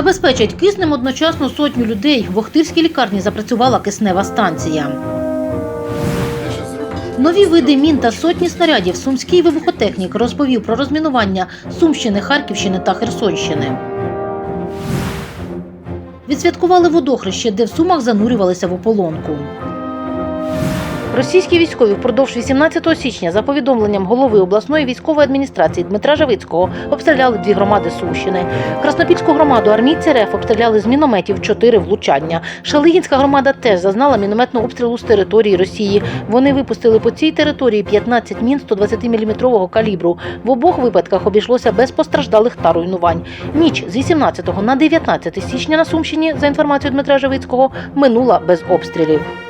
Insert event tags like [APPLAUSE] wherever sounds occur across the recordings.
Забезпечать киснем одночасно сотню людей. В Охтирській лікарні запрацювала киснева станція. Нові види мін та сотні снарядів сумський вибухотехнік розповів про розмінування Сумщини, Харківщини та Херсонщини. Відсвяткували водохреще, де в Сумах занурювалися в ополонку. Російські військові впродовж 18 січня, за повідомленням голови обласної військової адміністрації Дмитра Жавицького, обстріляли дві громади Сумщини. Краснопільську громаду армійці РФ обстріляли з мінометів чотири влучання. Шалигінська громада теж зазнала мінометного обстрілу з території Росії. Вони випустили по цій території 15 мін 120-мм калібру. В обох випадках обійшлося без постраждалих та руйнувань. Ніч з 18 на 19 січня на Сумщині, за інформацією Дмитра Жавицького, минула без обстрілів.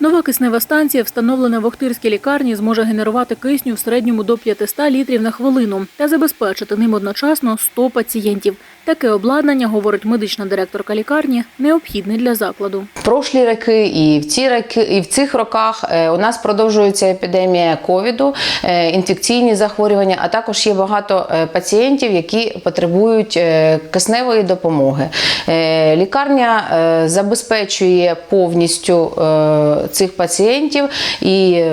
Нова киснева станція, встановлена в Охтирській лікарні, зможе генерувати кисню в середньому до 500 літрів на хвилину та забезпечити ним одночасно 100 пацієнтів. Таке обладнання, говорить медична директорка лікарні, необхідне для закладу. прошлі роки і в ці роки, і в цих роках е, у нас продовжується епідемія ковіду, е, інфекційні захворювання, а також є багато е, пацієнтів, які потребують кисневої допомоги. Лікарня забезпечує повністю цих пацієнтів, і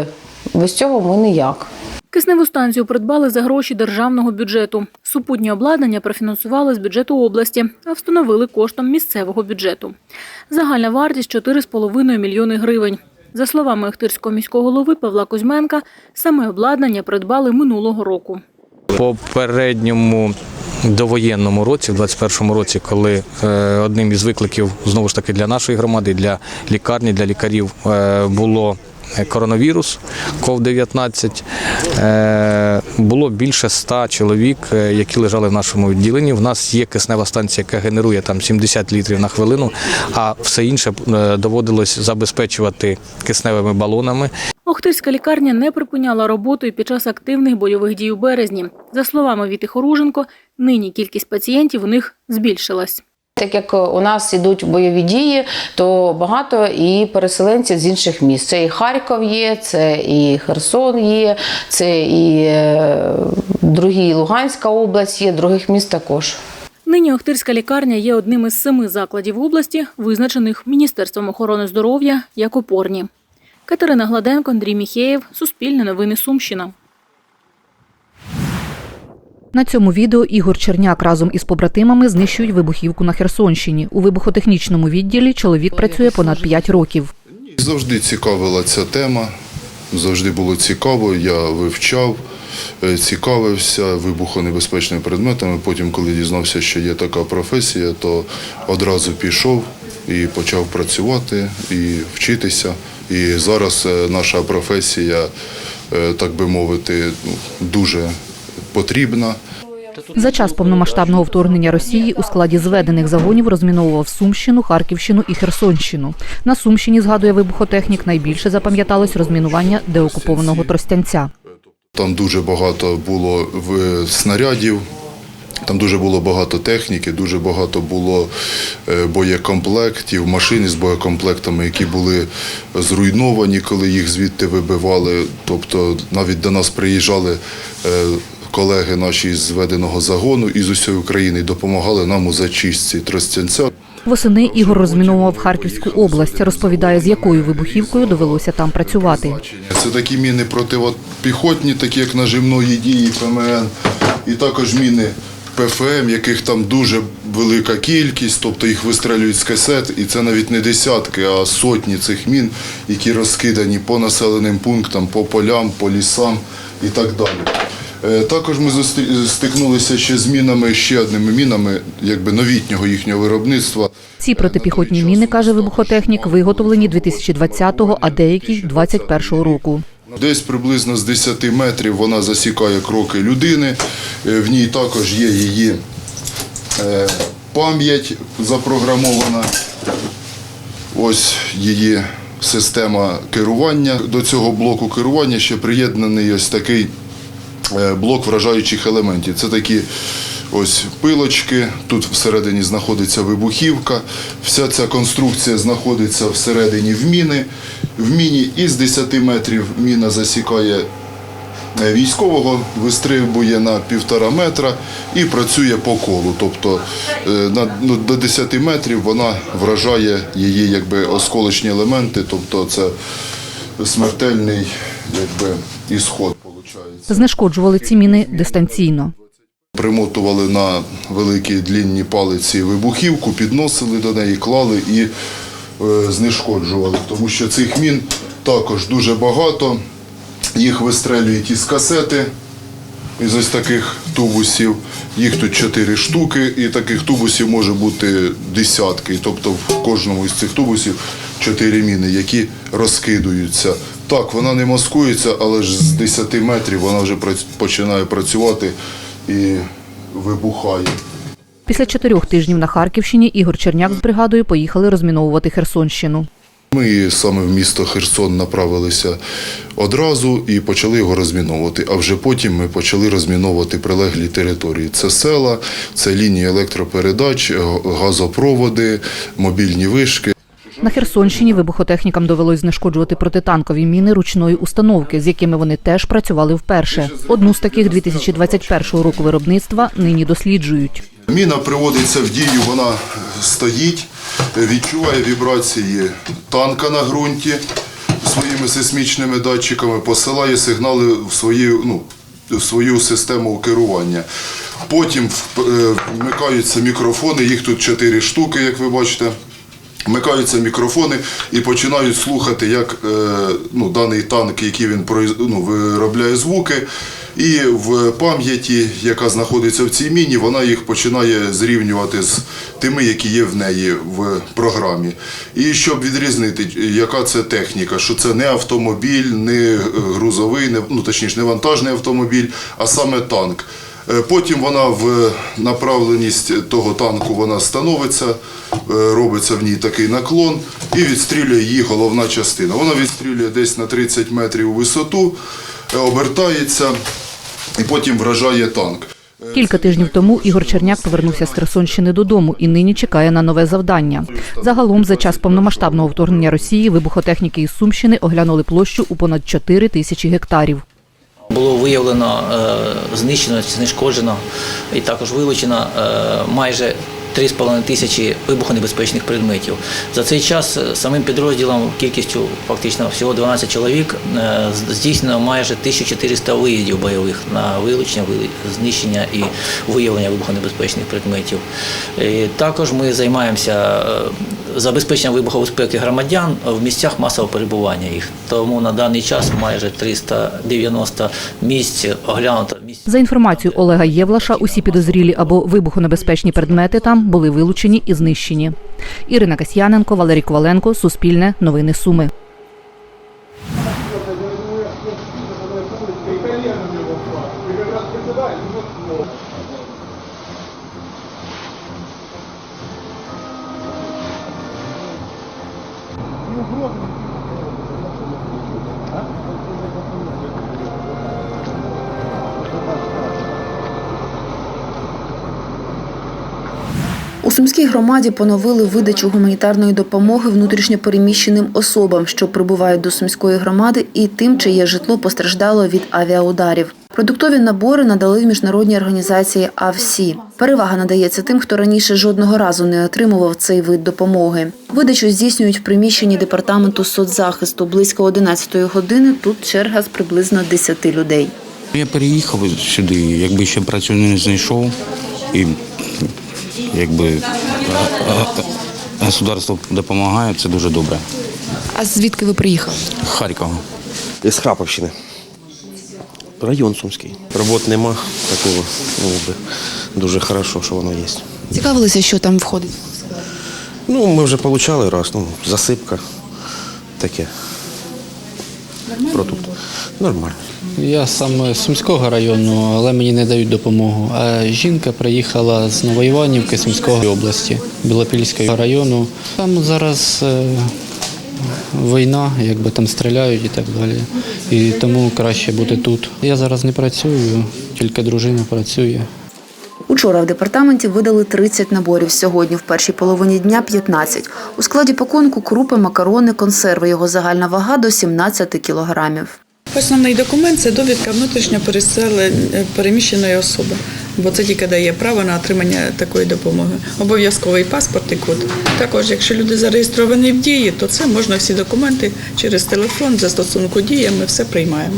без цього ми ніяк. Кисневу станцію придбали за гроші державного бюджету. Супутнє обладнання профінансували з бюджету області, а встановили коштом місцевого бюджету. Загальна вартість 4,5 мільйони гривень. За словами Охтирського міського голови Павла Кузьменка, саме обладнання придбали минулого року. попередньому довоєнному році, в 21-му році, коли е, одним із викликів знову ж таки для нашої громади, для лікарні, для лікарів е, було коронавірус КОВ-19, е, було більше 100 чоловік, е, які лежали в нашому відділенні. В нас є киснева станція, яка генерує там 70 літрів на хвилину, а все інше е, доводилось забезпечувати кисневими балонами. Охтирська лікарня не припиняла роботу і під час активних бойових дій у березні. За словами Віти Хоруженко, нині кількість пацієнтів у них збільшилась. Так як у нас ідуть бойові дії, то багато і переселенців з інших міст. Це і Харків є, це і Херсон є, це і е, другі Луганська область є, других міст також. Нині Охтирська лікарня є одним із семи закладів області, визначених Міністерством охорони здоров'я як опорні. Катерина Гладенко, Андрій Міхеєв, Суспільне новини Сумщина. На цьому відео Ігор Черняк разом із побратимами знищують вибухівку на Херсонщині. У вибухотехнічному відділі чоловік працює понад 5 років. Завжди цікавила ця тема, завжди було цікаво, я вивчав, е, цікавився вибухонебезпечними предметами. Потім, коли дізнався, що є така професія, то одразу пішов і почав працювати і вчитися. І зараз е, наша професія, е, так би мовити, ну, дуже потрібна. За час повномасштабного вторгнення Росії у складі зведених загонів розміновував Сумщину, Харківщину і Херсонщину. На Сумщині, згадує вибухотехнік, найбільше запам'яталось розмінування деокупованого Тростянця. Там дуже багато було снарядів, там дуже було багато техніки, дуже багато було е, боєкомплектів, машин з боєкомплектами, які були зруйновані, коли їх звідти вибивали. Тобто навіть до нас приїжджали е, колеги наші з зведеного загону із усієї України допомагали нам у зачистці Тростянця. Восени Ігор розміновував Харківську область. Розповідає, з якою вибухівкою довелося там працювати. Це такі міни протипіхотні, такі як нажимної дії ПМН, і також міни ПФМ, яких там дуже велика кількість, тобто їх вистрелюють з касет, і це навіть не десятки, а сотні цих мін, які розкидані по населеним пунктам, по полям, по лісам і так далі. Е, Також ми стикнулися ще з мінами, ще одними мінами, якби новітнього їхнього виробництва. Ці протипіхотні міни, каже вибухотехнік, виготовлені 2020-го, а деякі 21-го року. Десь приблизно з 10 метрів вона засікає кроки людини. Е, В ній також є її е, пам'ять запрограмована. Ось її система керування. До цього блоку керування ще приєднаний ось такий е, блок вражаючих елементів. Це такі ось пилочки. Тут всередині знаходиться вибухівка. Вся ця конструкція знаходиться всередині в міни. В міні із 10 метрів міна засікає е, військового, вистрибує на півтора метра і працює по колу. Тобто е, на, ну, до 10 метрів вона вражає її якби, осколочні елементи, тобто це смертельний якби, ісход. Знешкоджували ці міни дистанційно. Примотували на великі длінні палиці вибухівку, підносили до неї, клали і е, знешкоджували. Тому що цих мін також дуже багато. Їх вистрелюють із касети, із ось таких тубусів. Їх тут чотири штуки, і таких тубусів може бути десятки. Тобто в кожному із цих тубусів чотири міни, які розкидуються. Так, вона не маскується, але ж з 10 метрів вона вже починає працювати і вибухає. Після чотирьох тижнів на Харківщині Ігор Черняк з бригадою поїхали розміновувати Херсонщину. Ми саме в місто Херсон направилися одразу і почали його розміновувати. А вже потім ми почали розміновувати прилеглі території. Це села, це лінії електропередач, газопроводи, мобільні вишки. На Херсонщині вибухотехнікам довелось знешкоджувати протитанкові міни ручної установки, з якими вони теж працювали вперше. Одну з таких 2021 року виробництва нині досліджують. Міна приводиться в дію, вона стоїть, відчуває вібрації танка на ґрунті своїми сейсмічними датчиками, посилає сигнали в свою, ну, в свою систему керування. Потім е, вмикаються мікрофони, їх тут чотири штуки, як ви бачите. Вмикаються мікрофони і починають слухати, як е, ну, даний танк, який він ну, виробляє звуки. І в пам'яті, яка знаходиться в цій міні, вона їх починає зрівнювати з тими, які є в неї в програмі. І щоб відрізнити, яка це техніка, що це не автомобіль, не грузовий, не, ну, точніше, не вантажний автомобіль, а саме танк. Е, Потім вона в направленість того танку вона становиться, е, робиться в ній такий наклон і відстрілює її головна частина. Вона відстрілює десь на 30 метрів у висоту, е, обертається і потім вражає танк. Кілька тижнів тому Ігор Черняк повернувся з Херсонщини додому і нині чекає на нове завдання. Загалом, за час повномасштабного вторгнення Росії, вибухотехніки із Сумщини оглянули площу у понад 4 тисячі гектарів. Було виявлено, е, знищено, знешкоджено і також вилучено е, майже 3,5 тисячі вибухонебезпечних предметів. За цей час е, самим підрозділом кількістю фактично всього 12 чоловік здійснено майже 1400 виїздів бойових на вилучення, знищення і виявлення вибухонебезпечних предметів. І також ми займаємося е, забезпеченням вибухової безпеки громадян в місцях масового перебування їх. Тому на даний час майже 390 місць оглянуто. За інформацією Олега Євлаша, усі підозрілі або вибухонебезпечні предмети там були вилучені і знищені. Ірина Касьяненко, Валерій Коваленко, Суспільне, Новини Суми. Сумській громаді поновили видачу гуманітарної допомоги внутрішньопереміщеним особам, що прибувають до Сумської громади, і тим, чиє житло постраждало від авіаударів. Продуктові набори надали міжнародній організації АВСІ. Перевага надається тим, хто раніше жодного разу не отримував цей вид допомоги. Видачу здійснюють в приміщенні департаменту соцзахисту близько 11 години. Тут черга з приблизно 10 людей. Я переїхав сюди, якби ще працю не знайшов, і якби а- государство допомагає, це дуже добре. А звідки ви приїхали? Харкова. З Храповщини. Район Сумський. Робот нема такого. Ну, би, дуже хорошо, що воно є. Цікавилися, що там входить? Ну, ми вже отримали раз, ну, засипка. Таке. Продукт. Нормально. Я сам з Сумського району, але мені не дають допомогу. А жінка приїхала з Новоіванівки Сумської області, Білопільського району. Там зараз е, війна, якби там стріляють і так далі. І тому краще бути тут. Я зараз не працюю, тільки дружина працює. Учора в департаменті видали 30 наборів. Сьогодні в першій половині дня 15. У складі пакунку крупи, макарони, консерви. Його загальна вага до 17 кілограмів. Основний документ це довідка внутрішньо переселен- переміщеної особи, бо це тільки дає право на отримання такої допомоги. Обов'язковий паспорт і код. Також, якщо люди зареєстровані в дії, то це можна всі документи через телефон, застосунку дія, ми все приймаємо.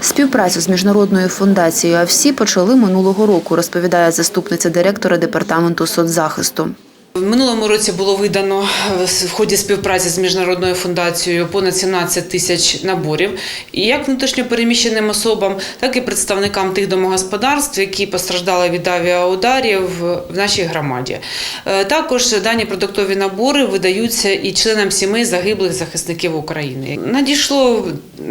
Співпрацю з міжнародною фундацією АВСІ почали минулого року, розповідає заступниця директора департаменту соцзахисту. Минулому році було видано е, в ході співпраці з міжнародною фундацією понад 17 тисяч наборів, і як внутрішньопереміщеним особам, так і представникам тих домогосподарств, які постраждали від авіаударів в нашій громаді. Е, Також дані продуктові набори видаються і членам сімей загиблих захисників України. Надійшло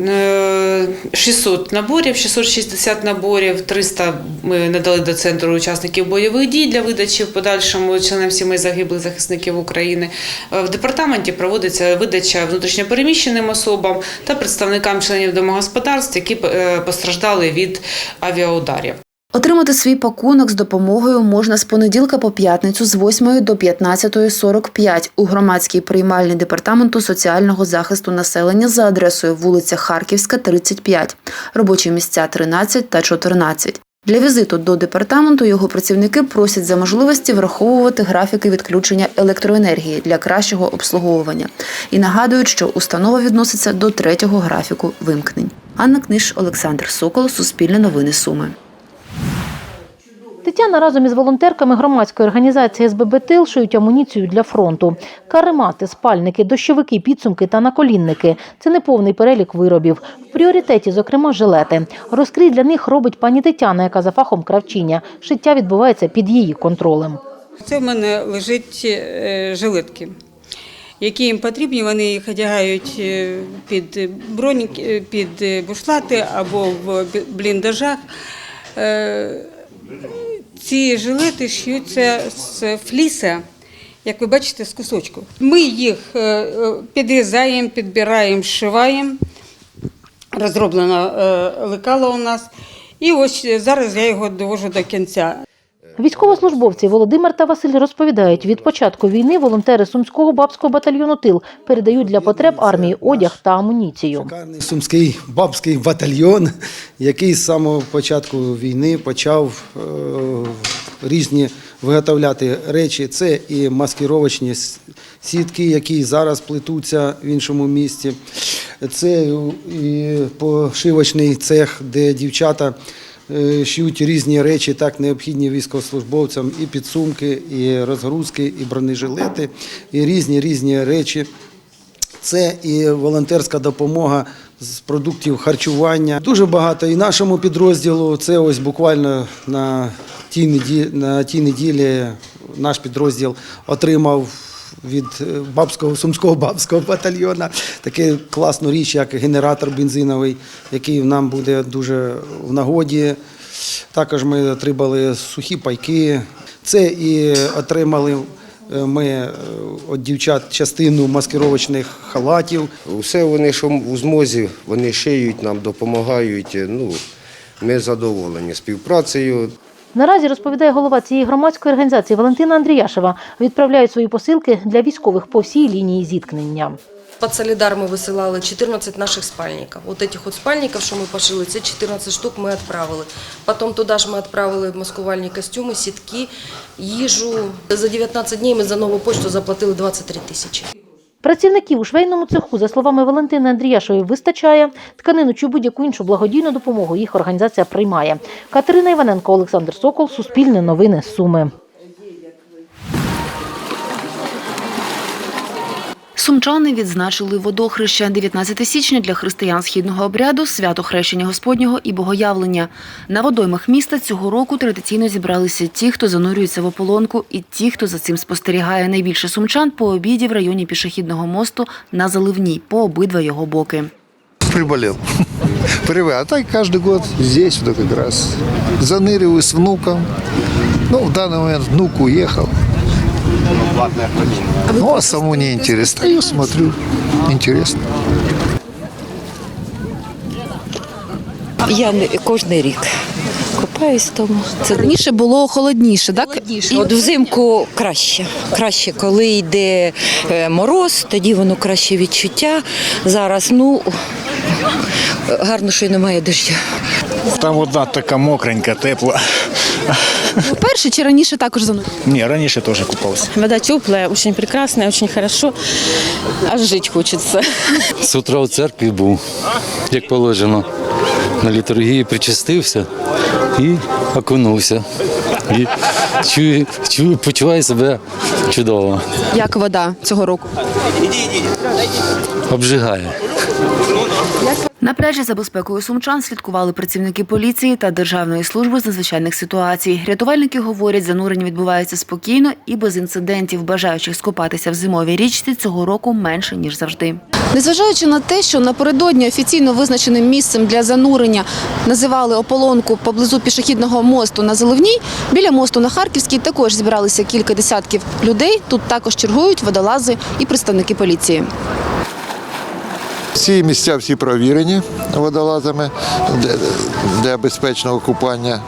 е, 600 наборів, 660 наборів, 300 ми надали до центру учасників бойових дій для видачі в подальшому членам сімей загиблих захисників України. Е, В департаменті проводиться видача внутрішньопереміщеним особам та представникам членів домогосподарств, які е, постраждали від авіаударів. Отримати свій пакунок з допомогою можна з понеділка по п'ятницю з 8 до 15.45 у громадській приймальні департаменту соціального захисту населення за адресою вулиця Харківська, 35, робочі місця 13 та 14. Для візиту до департаменту його працівники просять за можливості враховувати графіки відключення електроенергії для кращого обслуговування і нагадують, що установа відноситься до третього графіку вимкнень. Анна Книж, Олександр Сокол, Суспільне новини Суми. Тетяна разом із волонтерками громадської організації СББ «Тил» шиють амуніцію для фронту. Каремати, спальники, дощовики, підсумки та наколінники – це неповний перелік виробів. В пріоритеті, зокрема, жилети. Розкрій для них робить пані Тетяна, яка за фахом кравчиня. Шиття відбувається під її контролем. Це в мене лежить е, жилетки, які їм потрібні. Вони їх одягають е, під бронь, е, під бушлати або в бліндажах. Е, Ці жилети шиються з фліса, як ви бачите, з кусочку. Ми їх е, е, підрізаємо, підбираємо, шиваємо. Розроблено лекала лекало у нас. І ось зараз я його довожу до кінця. Військовослужбовці Володимир та Василь розповідають, від початку війни волонтери Сумського бабського батальйону «Тил» передають для потреб армії одяг та амуніцію. Сумський бабський батальйон, який з самого початку війни почав е, різні виготовляти речі. Це і маскировочні сітки, які зараз плетуться в іншому місті. Це і пошивочний цех, де дівчата шиють різні речі, так необхідні військовослужбовцям, і підсумки, і розгрузки, і бронежилети, і різні різні речі. Це і волонтерська допомога з продуктів харчування. Дуже багато і нашому підрозділу. Це ось буквально на тій неділі, на тій неділі наш підрозділ отримав від е, бабського сумського бабського батальйона таку класну річ, як генератор бензиновий, який нам буде дуже в нагоді. Також ми отримали сухі пайки. Це і отримали е, ми е, від дівчат частину маскировочних халатів. Все вони, що у змозі, вони шиють нам, допомагають. Ну, ми задоволені співпрацею. Наразі, розповідає голова цієї громадської організації Валентина Андріяшева, відправляють свої посилки для військових по всій лінії зіткнення. Под Солидар ми висилали 14 наших спальників. Вот этих от спальників, що ми пошили, це 14 штук ми відправили. Потім туди ж ми відправили маскувальні костюми, сітки, їжу. За 19 днів ми за нову почту заплатили 23 тисячі. Працівників у швейному цеху, за словами Валентини Андріяшової, вистачає. Тканину чи будь-яку іншу благодійну допомогу їх організація приймає. Катерина Іваненко, Олександр Сокол, Суспільне новини, Суми. Сумчани відзначили водохреща 19 січня для християн східного обряду, свято хрещення Господнього і богоявлення. На водоймах міста цього року традиційно зібралися ті, хто занурюється в ополонку, і ті, хто за цим спостерігає найбільше сумчан по обіді в районі пішохідного мосту на Заливній по обидва його боки. Приболел. [LAUGHS] Привык. А так каждый год здесь вот как раз. Заныриваю с внуком. Ну, в данный момент внук уехал. Ну, а саму не интересно. Стою, смотрю. Интересно. Я кожен рік купаюсь тому. Це Раніше було холодніше, так? холодніше. От взимку краще. Краще, коли йде е, мороз, тоді воно краще відчуття. Зараз ну Гарно, що й немає дощу. Там вода така мокренька, тепла. Вперше чи раніше також занурили? Ні, раніше теж купався. Вода теплая, очень прекрасная, очень хорошо. Аж жить хочется. З утра у церкві був, як положено. На літургії причастився і окунувся. І чую, чую, почуваю себе чудово. Як вода цього року? Обжигає. На пляжі за безпекою сумчан слідкували працівники поліції та Державної служби з надзвичайних ситуацій. Рятувальники говорять, занурення відбувається спокійно і без інцидентів. Бажаючих скупатися в зимовій річці цього року менше ніж завжди. Незважаючи на те, що напередодні офіційно визначеним місцем для занурення називали ополонку поблизу пішохідного мосту на Заливній, біля мосту на Харківській також зібралися кілька десятків людей. Тут також чергують водолази і представники поліції. Ці місця всі провірені водолазами для безпечного купання.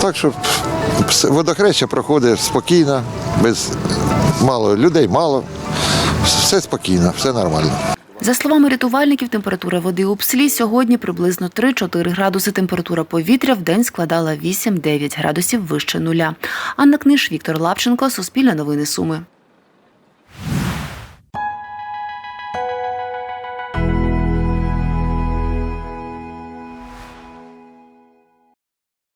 Так що водохреща проходить спокійно, без мало людей, мало. Все спокійно, все нормально. За словами рятувальників, температура води у пслі сьогодні приблизно 3-4 градуси. Температура повітря в день складала 8-9 градусів вище нуля. Анна Книж, Віктор Лапченко, Суспільне новини Суми.